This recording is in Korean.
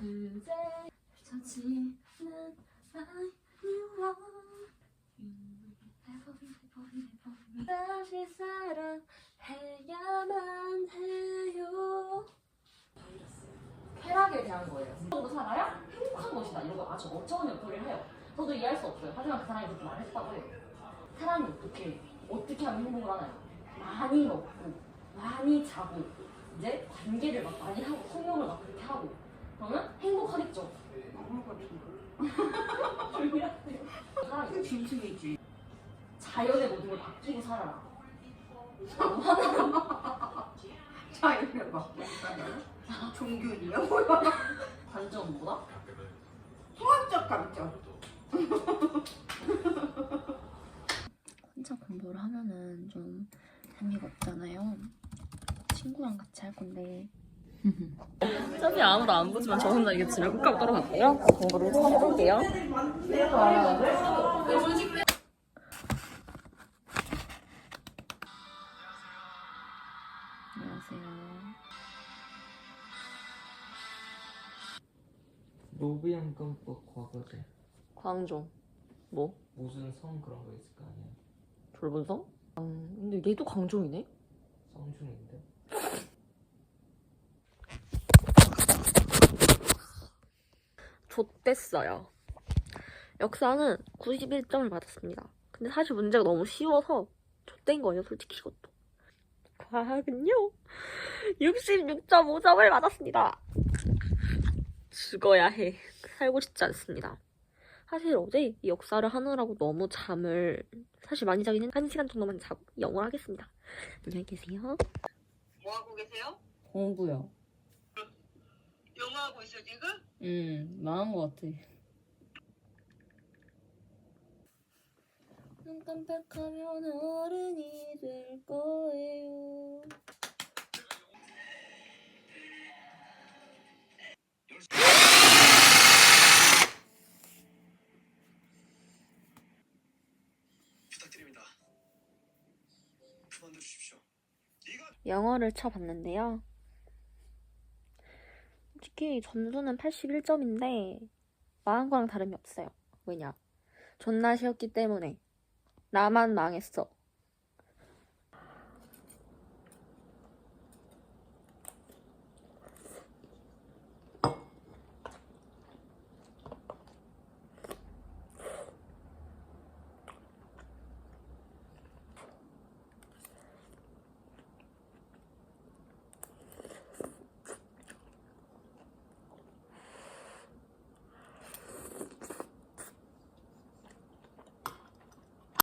그대 I you are 다시 사랑해야만 해요 쾌락에 대한 거예요. 정도 살아야 행복한 것이다. 이런 거 아주 어쩌은 역할을 해요. 저도 이해할 수 없어요. 하지만 그 사람이 그렇게 말했다고 해요. 사람이 어떻게 어떻게 하면 행복을 하나요? 많이 먹고 많이 자고 이제 관계를 막 많이 하고 성형을 막 그렇게 하고 그러면 행복하겠죠. 조용히 하세요. 사람이 진심이지. 자연의 모든 걸 맡기고 살아라. 자연을 막 종균이야 뭐야? 단점 뭐다? 통합적 감정. 혼자 공부를 하면은 좀 재미가 없잖아요. 친구랑 같이 할 건데. 어차피 아무도 안 보지만 저 혼자 이게 집에 꾹 가고 떨어갈게요. 공부를 좀 해볼게요. 노비안금법 과거제 광종. 뭐? 무슨 성 그런 거 있을 거 아니야 돌본성? 음, 근데 얘도 광종이네? 성중인데 좆됐어요. 역사는 91점을 받았습니다. 근데 사실 문제가 너무 쉬워서 좆된 거예요, 솔직히 이것도. 과학은요? 66.5점을 받았습니다. 죽어야 해. 살고 싶지 않습니다. 사실 어제 이 역사를 하느라고 너무 잠을 사실 많이 자긴 했는데 한 시간 정도만 자고 영어를 하겠습니다. 안녕히 계세요. 뭐 하고 계세요? 공부요. 영어 하고 있어 지금? 음, 망한 것 같아. 눈 깜빡하면 어른이 될 거예요. 부탁드립니다. 그만둬 주십시오. 영어를 쳐봤는데요. 솔직히 점수는 81점인데 망한 거랑 다름이 없어요. 왜냐? 존나 쉬웠기 때문에 나만 망했어.